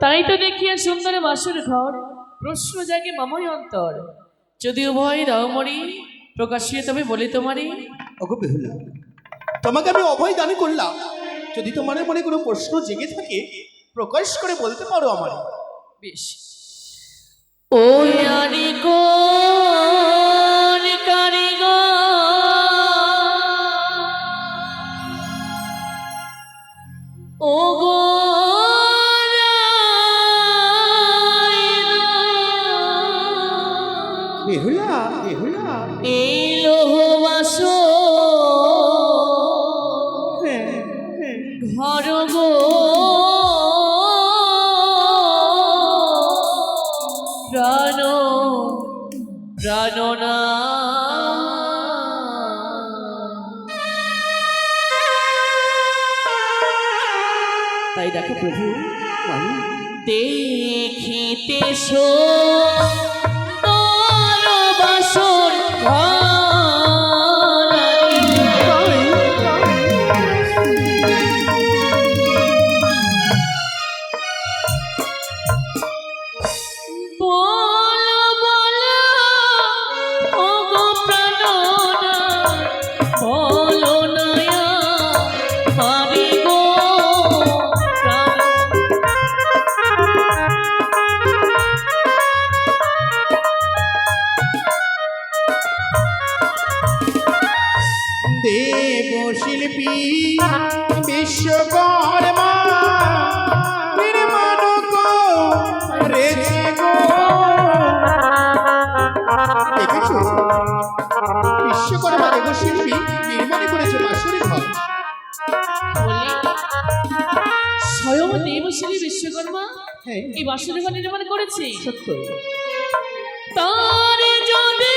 তাই তো দেখিয়া সুন্দর বাসুর ঘর প্রশ্ন জাগে মামই অন্তর। যদি উভয় রামরি প্রকাশিয়ে তবে বলি তোমারই। অগবেহুলা বেহুলা তোমাকে আমি অভয় দান করলাম। যদি তোমার মনে কোনো প্রশ্ন জেগে থাকে প্রকাশ করে বলতে পারো আমার। বেশ। ও আনি তাই দেখো প্রভু? দেখিতে সো এই বাসুদেব নির্মাণ করেছে? সত্য। তার যদি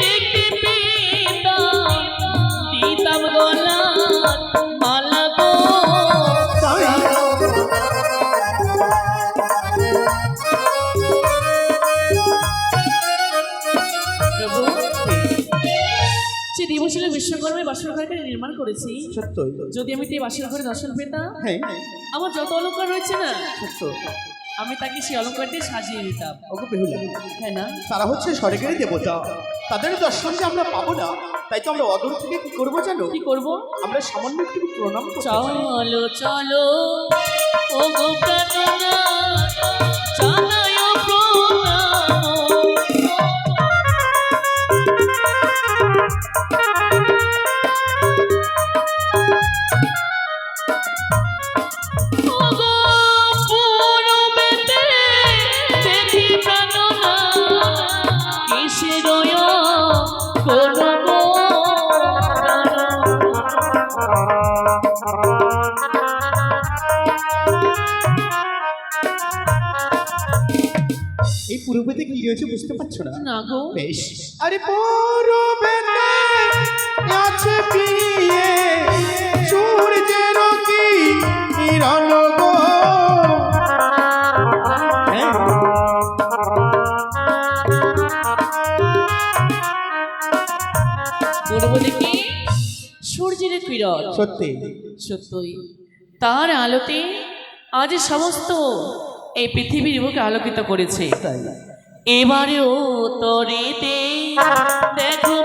দেখতে পেতাম দিতাম গলার মালা গো যে দেবশীল বিশ্বকর্মায় বাসর ঘরকে নির্মাণ করেছি। সত্যই। যদি আমি এই বাসর ঘরে দর্শন পেতাম হ্যাঁ। আমার যত অলঙ্কার রয়েছে না আমি তাকে সেই অলঙ্কার দিয়ে সাজিয়ে দিতাম। ওকে বেহুলা হ্যাঁ না? তারা হচ্ছে স্বর্গেরই দেবতা। তাদের দর্শন যে আমরা পাবো না তাই তো আমরা অদূর থেকে কি করব জানো? কি করব? আমরা সামান্য একটু প্রণাম। চলো চলো ও গো কি রয়েছে বুঝতে পারছ না? না গো। বেশ। আরে পূর্বতে আছে পিয়ে সূর্যের কি কিরণ গো। হ্যাঁ, পূর্ব সূর্যের কিরণ। সত্যি। সত্যই তার আলোতে আজ সমস্ত এই পৃথিবীর বুকে আলোকিত করেছে। তাই। এবারেও তরেতে দেখো?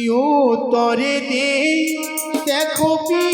ইও তরে দে দেখো পিয়ে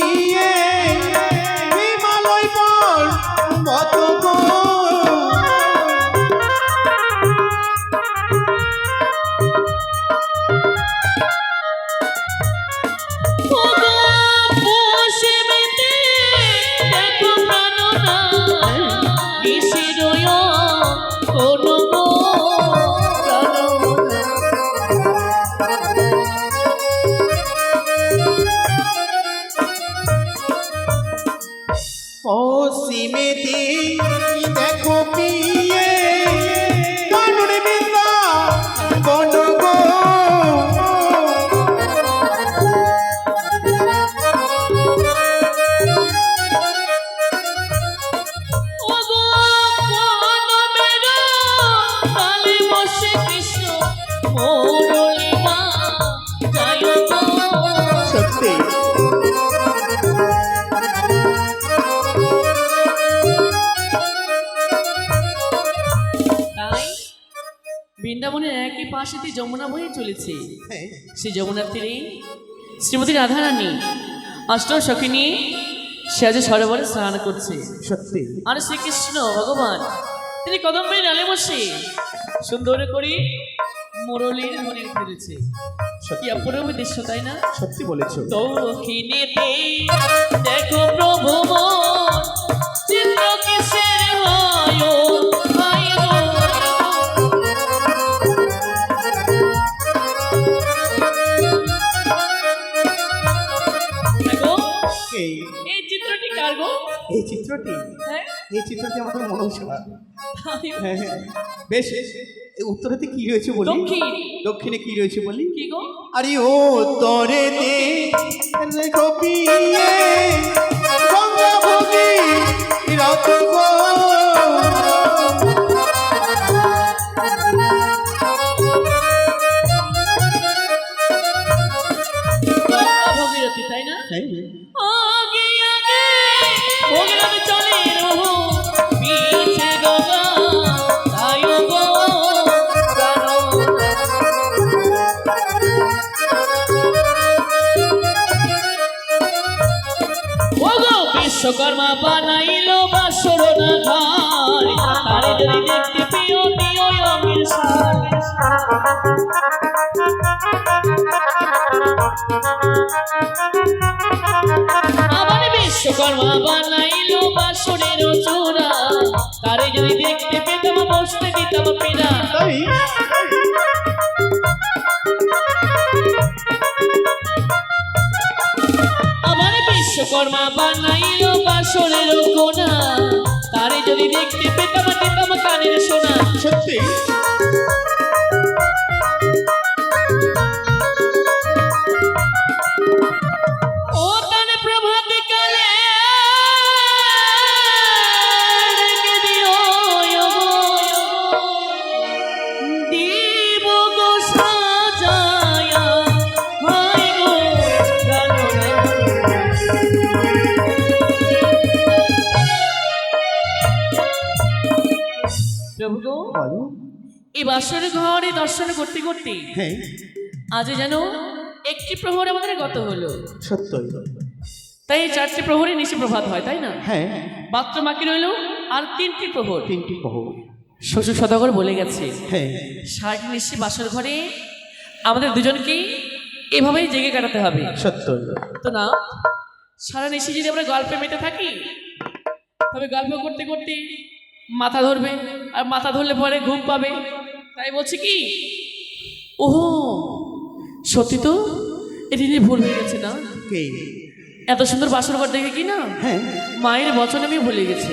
পশ্চিমেতে দেখো পিয়ে বৃন্দাবনের একই পাশে দিয়ে যমুনা বয়ে চলেছে। হ্যাঁ। সেই যমুনার তীরে শ্রীমতী রাধারানী অষ্টম সখী নিয়ে সে আজ সরোবরে স্নান করছে। সত্যি। আর শ্রীকৃষ্ণ ভগবান তিনি কদম্বের ডালে বসে সুন্দর করে মুরলীর মনে ফিরেছে সত্যি। অপূর্ব দৃশ্য তাই না? সত্যি বলেছ। দেখো প্রভু মন চিত্র চিত্রটি? হ্যাঁ? এই চিত্রটি আমাদের মনে হচ্ছে না হ্যাঁ। হ্যাঁ বেশ এই উত্তরেতে কি রয়েছে বলি? দক্ষিণ। দক্ষিণে কি রয়েছে বলি? আরে ও তরে দে আমার বিশ্বকর্মা বানাইলো বাসরের চূড়া। তারে যদি দেখতে পেতাম, বসতে দিতাম আমার বিশ্বকর্মা বানাইলো বাসরের কোনা। তারে যদি দেখতে পেতাম, দিতাম কানের সোনা। সত্যি? বাসর ঘরে দর্শন করতে করতে হ্যাঁ। আজ যেন একটি প্রহর আমাদের গত হলো। সত্যই। তাই এই চারটি প্রহরে নিশি প্রভাত হয় তাই না? হ্যাঁ। মাত্র বাকি রইল আর তিনটি প্রহর। তিনটি বহু শ্বশুর সদাগর বলে গেছে হ্যাঁ। সারাটি নিশ্চয়ই বাসর ঘরে আমাদের দুজনকেই এভাবেই জেগে কাটাতে হবে। সত্যই। তো না সারা নিশি যদি আমরা গল্পে মেতে থাকি তবে গল্প করতে করতে মাথা ধরবে আর মাথা ধরলে পরে ঘুম পাবে। তাই বলছি কি? ওহো সত্যি তো? এটি নিয়ে ভুল হয়ে গেছে না? কে? এত সুন্দর বাসর ঘর দেখে কি না? হ্যাঁ। মায়ের বচন আমি ভুলে গেছি।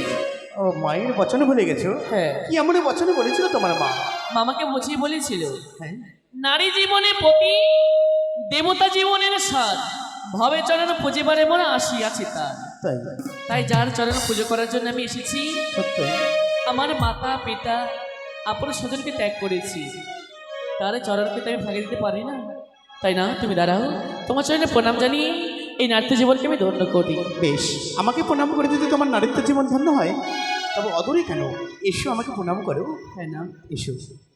ও মায়ের বচনে ভুলে গেছো? হ্যাঁ। কি এমন বচনে বলেছিল তোমার মা? মামাকে বুঝিয়ে বলেছিল হ্যাঁ। নারী জীবনে পতি দেবতা জীবনের স্বাদ ভবে চরণ পুজিবারে মনে আসিয়াছে তার। তাই। তাই যার চরণ পুজো করার জন্য আমি এসেছি। সত্যই আমার মাতা পিতা আপন স্বজনকে ত্যাগ করেছি। তার চরণকে তো আমি ভাগে দিতে পারি না। তাই না? তুমি দাঁড়াও। তোমার চরণে প্রণাম জানিয়ে এই নাট্য জীবনকে আমি ধন্য করি। বেশ। আমাকে প্রণাম করে দিতে তোমার নারীত্ব জীবন ধন্য হয় তবে অদূরে কেন? এসো আমাকে প্রণাম করো। হ্যাঁ না। এসো।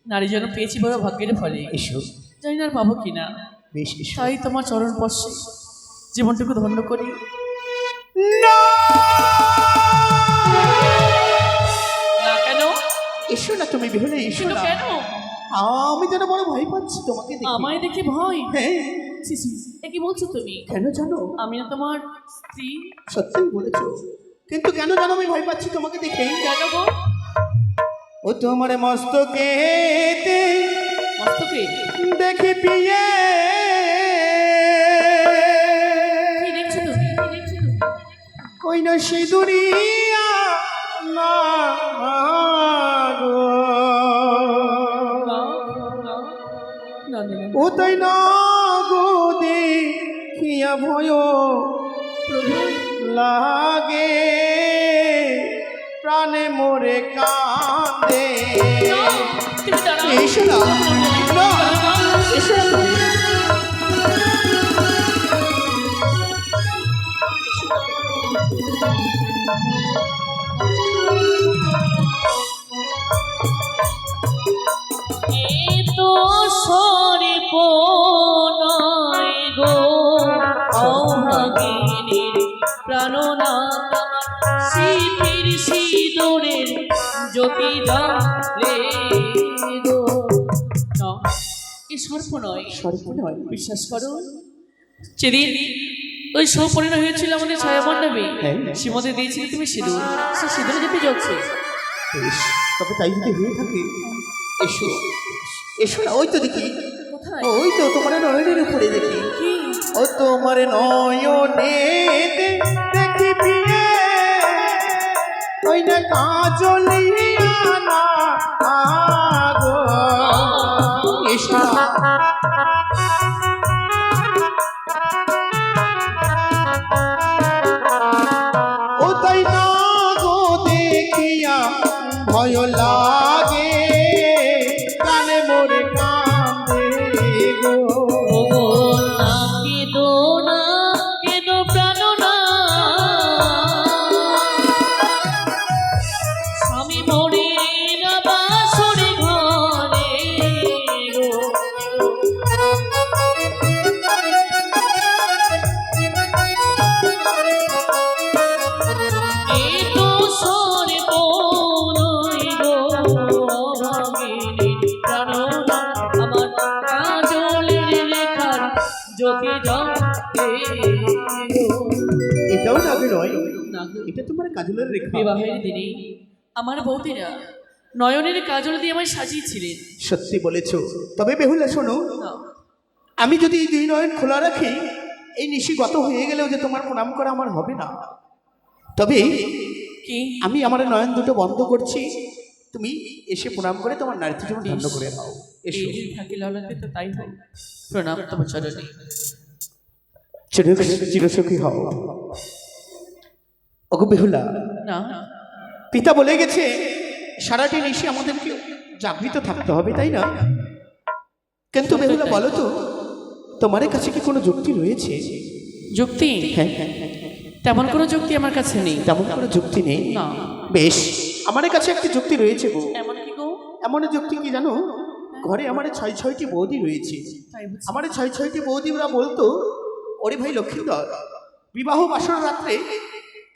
নারী যেন পেয়েছি বড় ভাগ্যের ফলে। এসো। জানি না আর পাবো কি না। বেশ এসো। তাই তোমার চরণ স্পর্শে জীবনটুকু ধন্য করি। না! এসো না তুমি বেহলে এসো না। কেন? আমি যেন বড় ভয় পাচ্ছি তোমাকে দেখে। আমায় দেখে ভয়? হ্যাঁ। কি বলছো তুমি? কেন জানো? আমি না তোমার স্ত্রী। সত্যিই বলেছ। কিন্তু কেন জানো আমি ভয় পাচ্ছি তোমাকে দেখে? কেন গো? ও তোমার মস্তকেতে মস্তকে? দেখি পিয়ে? কই না সিঁদুরিয়া না। তাই না গো দেখিয়া ভয় লাগে। প্রাণে মোরে কাঁদে। দাঁড়াও। এসো পনয় গো অভাগিনীর প্রাণনাথা শিবির সিঁদুরের জ্যোতি গো। এ সর্প নয় সর্প নয় বিশ্বাস করো সেদিন ওই সব পরিণয় হয়েছিল আমাদের ছায়া সে সীমতে হ্যাঁ, হ্যাঁ, হ্যাঁ। দিয়েছিলে তুমি সিঁদুর। সে সিঁদুর যেতে যাচ্ছে তবে তাই যদি হয়ে থাকে এসো। এসো না ওই তো দেখি। ওই তো তোমার নয়নের উপরে দেখি ও তোমার নয়নে দেখি পিয়ে ওই না কাজলিয়া না আগো এসো এটা তোমার কাজলের রেখা। বিবাহের দিনে আমার বৌদিরা নয়নের কাজল দিয়ে আমায় সাজিয়েছিলেন। সত্যি বলেছ। তবে বেহুলা শোনো। না, আমি যদি এই দুই নয়ন খোলা রাখি এই নিশি গত হয়ে গেলেও যে তোমার প্রণাম করা আমার হবে না। তবে কি? আমি আমার নয়ন দুটো বন্ধ করছি। তুমি এসে প্রণাম করে তোমার নারীতে যেমন ধন্য করে নাও। এসো। থাকে তো তাই প্রণাম তোমার চরণে। চির- চিরসুখী হও। ওগো বেহুলা না। পিতা বলে গেছে সারাটি নিশি আমাদেরকে জাগৃত থাকতে হবে তাই না? কিন্তু বেহুলা বলো তো তোমার কাছে কি কোনো যুক্তি রয়েছে? যুক্তি? হ্যাঁ হ্যাঁ হ্যাঁ তেমন কোনো যুক্তি আমার কাছে নেই। তেমন কোনো যুক্তি নেই? না। বেশ আমার কাছে একটি যুক্তি রয়েছে গো। এমন কি গো? এমন যুক্তি কি জানো? ঘরে আমার ছয় ছয়টি বৌদি রয়েছে। আমার ছয় ছয়টি বৌদি ওরা বলতো ওরে ভাই লক্ষ্মীধর বিবাহ বাসর রাত্রে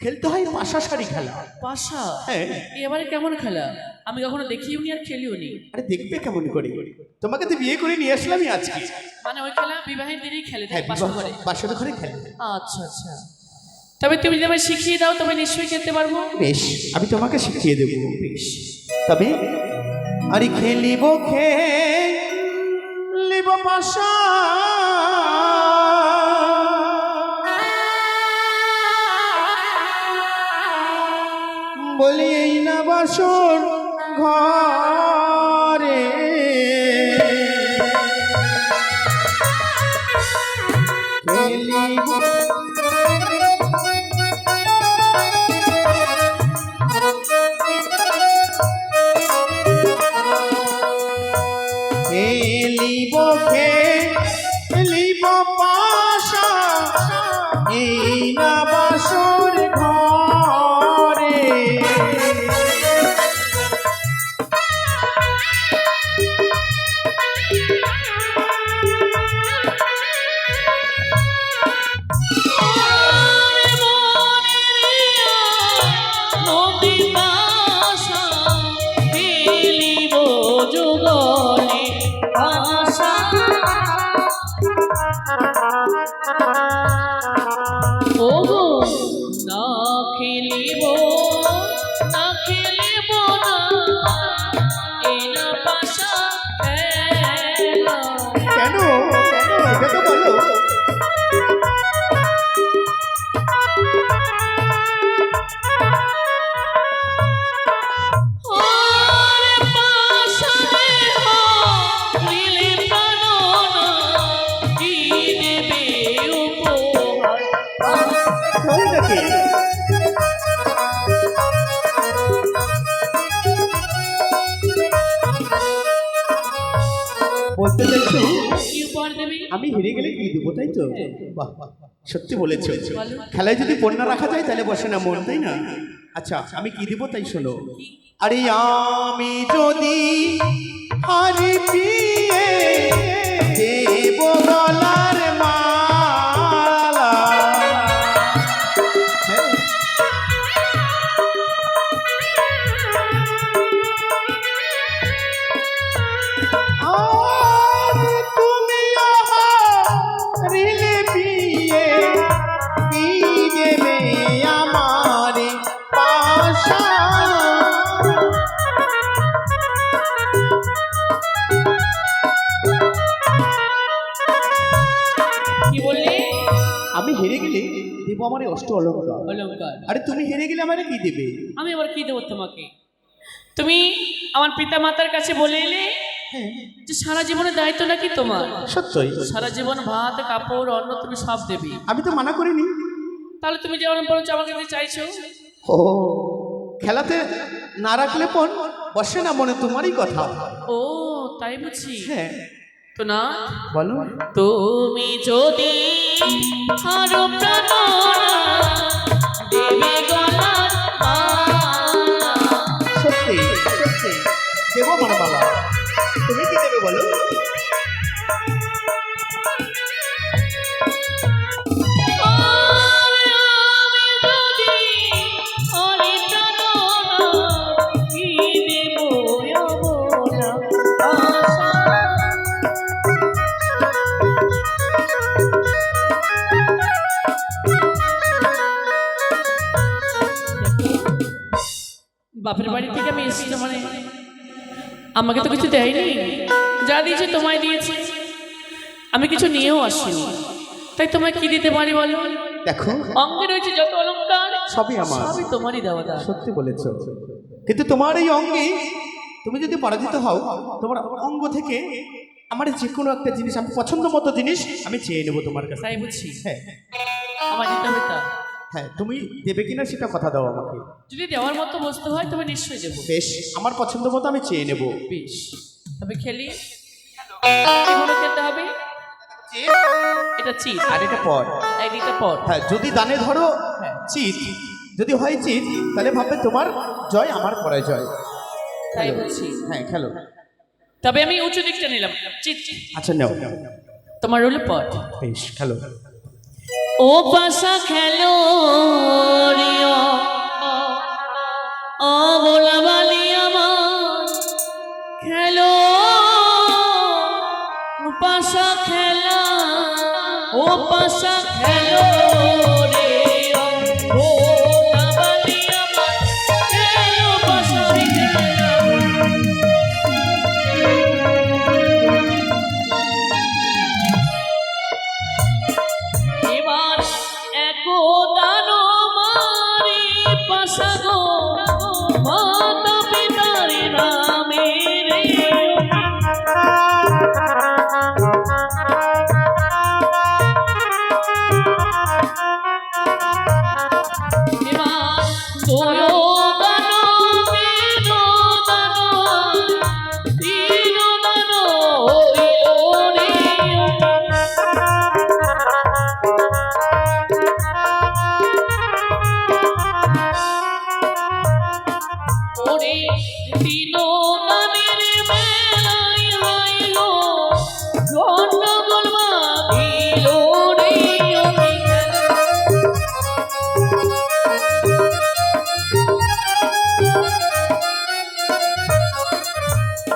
খেলতে হয় পাশা শাড়ি খেলা। পাশা? হ্যাঁ। এবারে কেমন খেলা? আমি কখনো দেখিও নি আর খেলিও নি আরে দেখবে কেমন করে? তোমাকে তো বিয়ে করে নিয়ে আসলামই আজকে। মানে ওই খেলা বিবাহের দিনেই খেলে হ্যাঁ পাশা করে বাসর ঘরে খেলে। আচ্ছা আচ্ছা। তবে তুমি যদি আমায় শিখিয়ে দাও তবে নিশ্চয়ই খেলতে পারব। বেশ আমি তোমাকে শিখিয়ে দেবো। বেশ। তবে আরে খেলিব খেলিব পাশা। না বলতে আমি হেরে গেলে কি দেবো, তাই তো। সত্যি বলেছ। খেলায় যদি বন্যা রাখা যায়, তাহলে বসে না মন, তাই না? আচ্ছা আমি কি দিব, তাই শোনো। আরে আমি যদি হারি পিয়ে দেব গলার মালা দেবো আমার অষ্ট অলঙ্কার। অলঙ্কার। আরে তুমি হেরে গেলে আমারে কি দেবে? আমি আবার কি দেবো তোমাকে? তুমি আমার পিতা মাতার কাছে বলে এলে হ্যাঁ। যে সারা জীবনের দায়িত্ব নাকি তোমার? সত্যই। সারা জীবন ভাত কাপড় অন্ন তুমি সব দেবে। আমি তো মানা করিনি। তাহলে তুমি যেমন বলছো আমাকে দিতে চাইছো? ও খেলাতে না রাখলে পণ বসে না মনে তোমারই কথা। ও তাই বুঝছি হ্যাঁ। না বলো। তুমি যদি আরও প্রাণনা দেবে গলা সত্যি সত্যি। দেবো মানে বাবা। তুমি কি দেবে বলো? আমাকে তো কিছু দেয়নি। যা দিয়েছে তোমায় দিয়েছে। আমি কিছু নিয়েও আসিনি। তাই তোমায় কি দিতে পারি বলো? দেখো অঙ্গে রয়েছে যত অলঙ্কার সবই আমার। সবই তোমারই দেওয়া দাও সত্যি বলেছ। কিন্তু তোমার এই অঙ্গে তুমি যদি পরাজিত হও তোমার অঙ্গ থেকে আমার যে কোনো একটা জিনিস আমি পছন্দ মতো জিনিস আমি চেয়ে নেব তোমার কাছে। তাই বুঝছি। হ্যাঁ। আমার দিতে হবে হ্যাঁ তুমি দেবে কিনা সেটা কথা দাও আমাকে। যদি দেওয়ার মতো বস্তু হয় তবে নিশ্চয়ই দেবো। বেশ আমার পছন্দ মতো আমি চেয়ে নেব। বেশ তবে খেলি। খেলতে হবে? এটা চিট আর এটা পর। একদিকটা পর। হ্যাঁ যদি দানে ধরো হ্যাঁ। চিত। যদি হয় চিত তাহলে ভাববে তোমার জয় আমার পরাজয়। তাই বলছি। হ্যাঁ খেলো। তবে আমি উঁচু দিকটা নিলাম। চিট আচ্ছা নাও। তোমার হলো পট বেশ খেলো। ও পাশা খেলো ও বলা আমার খেলো। পাশা খেলা ও পাশা খেলো।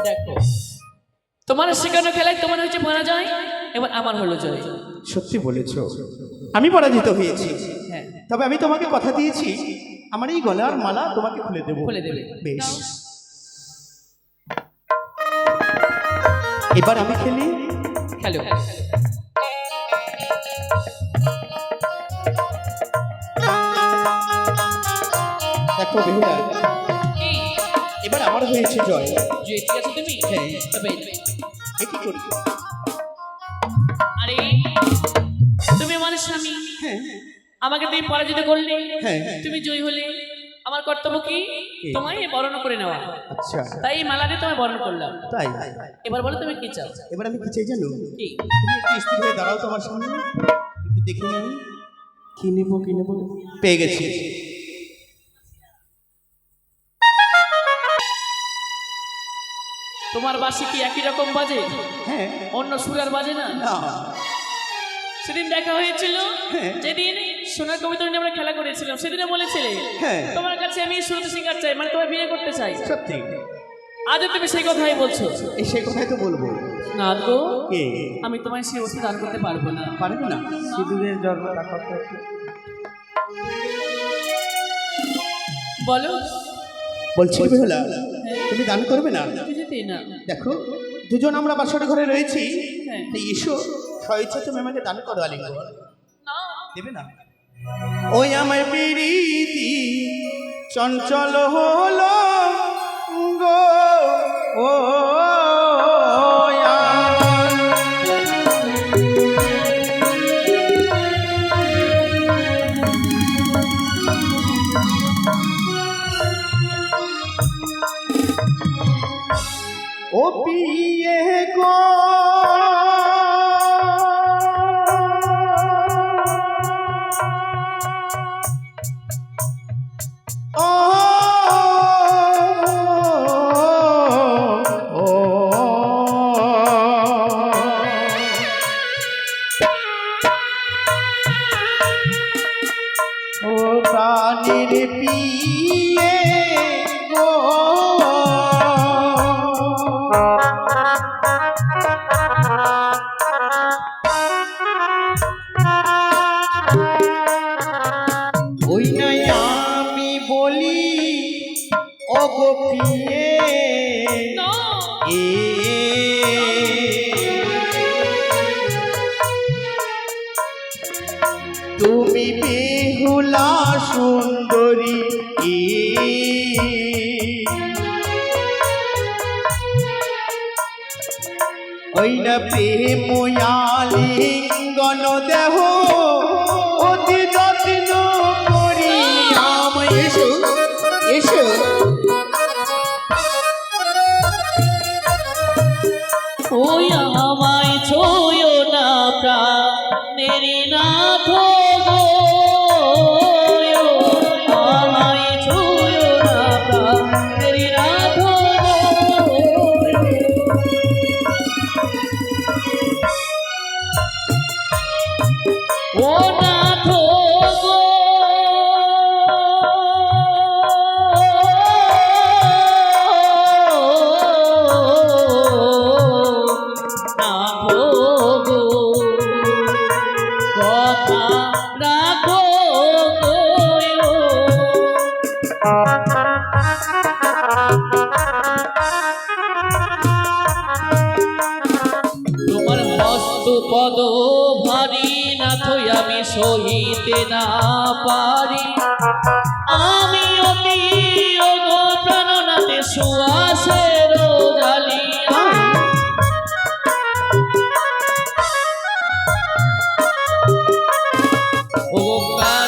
দেখো। তোমার শেখানো খেলায় তোমার হচ্ছে মারা যায় এবার আমার হলো জয়। সত্যি বলেছ। আমি পরাজিত হয়েছি। হ্যাঁ। তবে আমি তোমাকে কথা দিয়েছি আমার এই গলার মালা তোমাকে খুলে দেবো। খুলে দেবে। বেশ। এবার আমি খেলি। খেলো। দেখো আমার হয়েছে জয়। জয় ঠিক তুমি? হ্যাঁ। তবে করি? আরে তুমি আমার স্বামী। হ্যাঁ আমাকে তুমি পরাজিত করলে। হ্যাঁ। তুমি জয়ী হলে। আমার কর্তব্য কি? তোমায় বরণ করে নেওয়া। আচ্ছা। তাই এই মালা দিয়ে তোমায় বরণ করলাম। তাই? এবার বলো তুমি কি চাও? এবার আমি কি চাই জানো? কি? তুমি একটু স্থির হয়ে দাঁড়াও তোমার সামনে। একটু দেখে নিই কি নেব কি নেব? পেয়ে গেছি। তোমার বাসি কি একই রকম বাজে? হ্যাঁ। অন্য সুরার বাজে না? না। সেদিন দেখা হয়েছিল হ্যাঁ। যেদিন সোনার কবিতা নিয়ে আমরা খেলা করেছিলাম সেদিনে বলেছিলে হ্যাঁ। তোমার কাছে আমি সুরত সিঙ্গার চাই মানে তোমার বিয়ে করতে চাই। সত্যি। আজও তুমি সেই কথাই বলছো? এই সেই কথাই তো বলব। না গো। আমি তোমায় সেই ওষুধ দান করতে পারব না। পারবে না? সিঁদুরের জন্মটা কত বলো। বলছি বেহুলা তুমি দান করবে না? কিছুতেই না। দেখো দুজন আমরা বাসর ঘরে রয়েছি। হ্যাঁ। তাই এসো স্বইচ্ছা তুমি আমাকে দান করো আলিঙ্গন। না। দেবে না? ওই আমার প্রীতি চঞ্চল হলো গো ও এ তুমি বেহুলা সুন্দরী ওই না প্রেময়ালিঙ্গন দেহ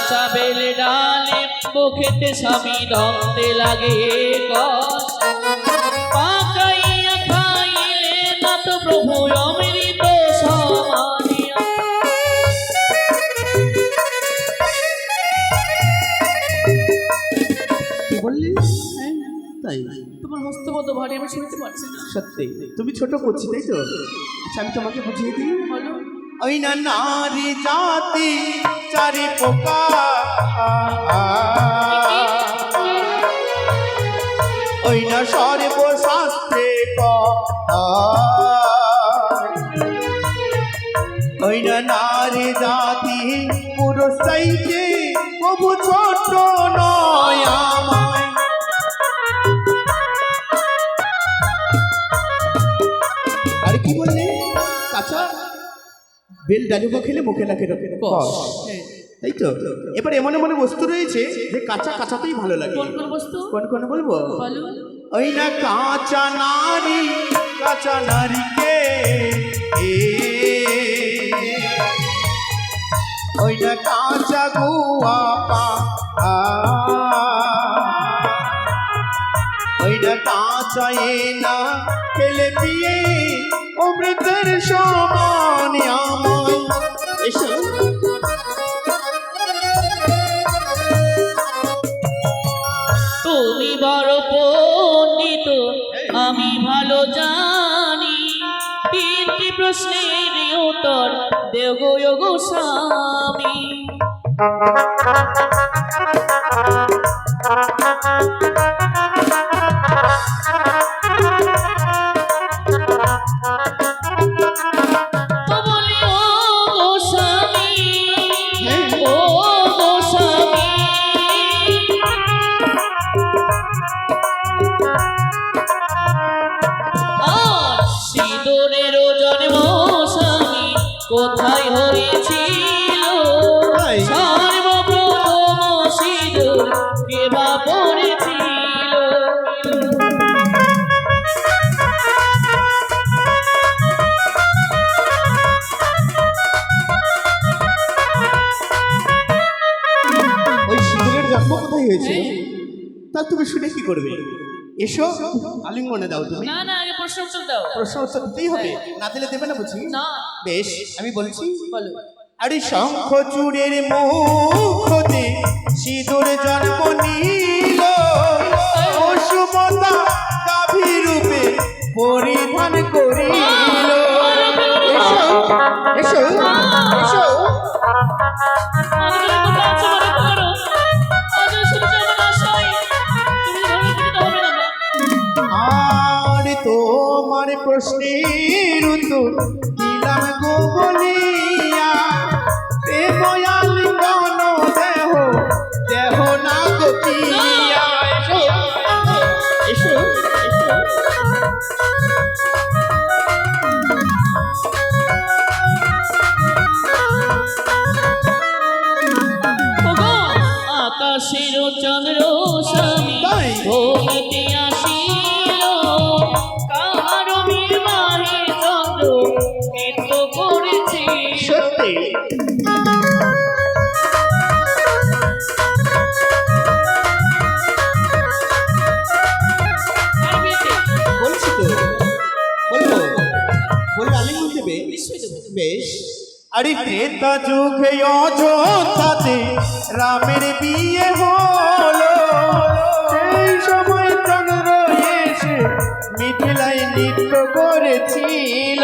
কাঁচা বেলে ডালে মুখেতে স্বামী দন্তে লাগে কষ পাকাইয়া খাইলে না তো প্রভু অমৃত সমানিয়া বললি? তাই। তোমার হস্তপদ ভারী আমি শুনতে পারছি না। সত্যি। তুমি ছোট করছি তাই তো? আচ্ছা আমি তোমাকে বুঝিয়ে দিই। বলো। ওই না নারী জাতি চারি পোকা। ওই না সর্বশাস্ত্রে ওই না নারী জাতি পুরুষ চাইতে কবু ছোট নয় আমায়। আর কি বললে? কাঁচা? বেল ডালিমা খেলে মুখে লাগে কষ। তাই তো? এবার এমন এমন বস্তু রয়েছে যে কাঁচা কাঁচাতেই ভালো লাগে। কোন কোন বস্তু? কোন কোন বলব? ওই না কাঁচা নারী কাঁচা নারীকে এ। ওই না কাঁচা গুয়া পা আ। ওই না কাঁচা এ না খেলে পিয়ে অমৃতের সমান আমায় এসো। তুমি বড় পণ্ডিত, আমি ভালো জানি। তিনটি প্রশ্নের উত্তর দেও গো স্বামী এসো আলিঙ্গনে দাও তুমি। না না আগে প্রশ্ন উত্তর দাও। প্রশ্ন উত্তর দিতেই হবে। না দিলে দেবে না বুঝি? না। বেশ আমি বলছি বলো। আরে শঙ্খ চূড়ের মুখতে সিঁদুর জন্ম নিল। অসুমতা গাভী রূপে পরিধান করিল। এসো এসো এসো। তোমার প্রশ্নের উত্তর দিলাম গো বলিয়া প্রেময়াল গণ দেহ? দেহ না গতিয়া এসো। এসো আকাশের চন্দ্র স্বামী তাই? আরে ত্রেতা যুগে অযোধ্যাতে রামের বিয়ে হলো সেই সময় চন্দ্র এসে মিথিলায় নৃত্য করেছিল।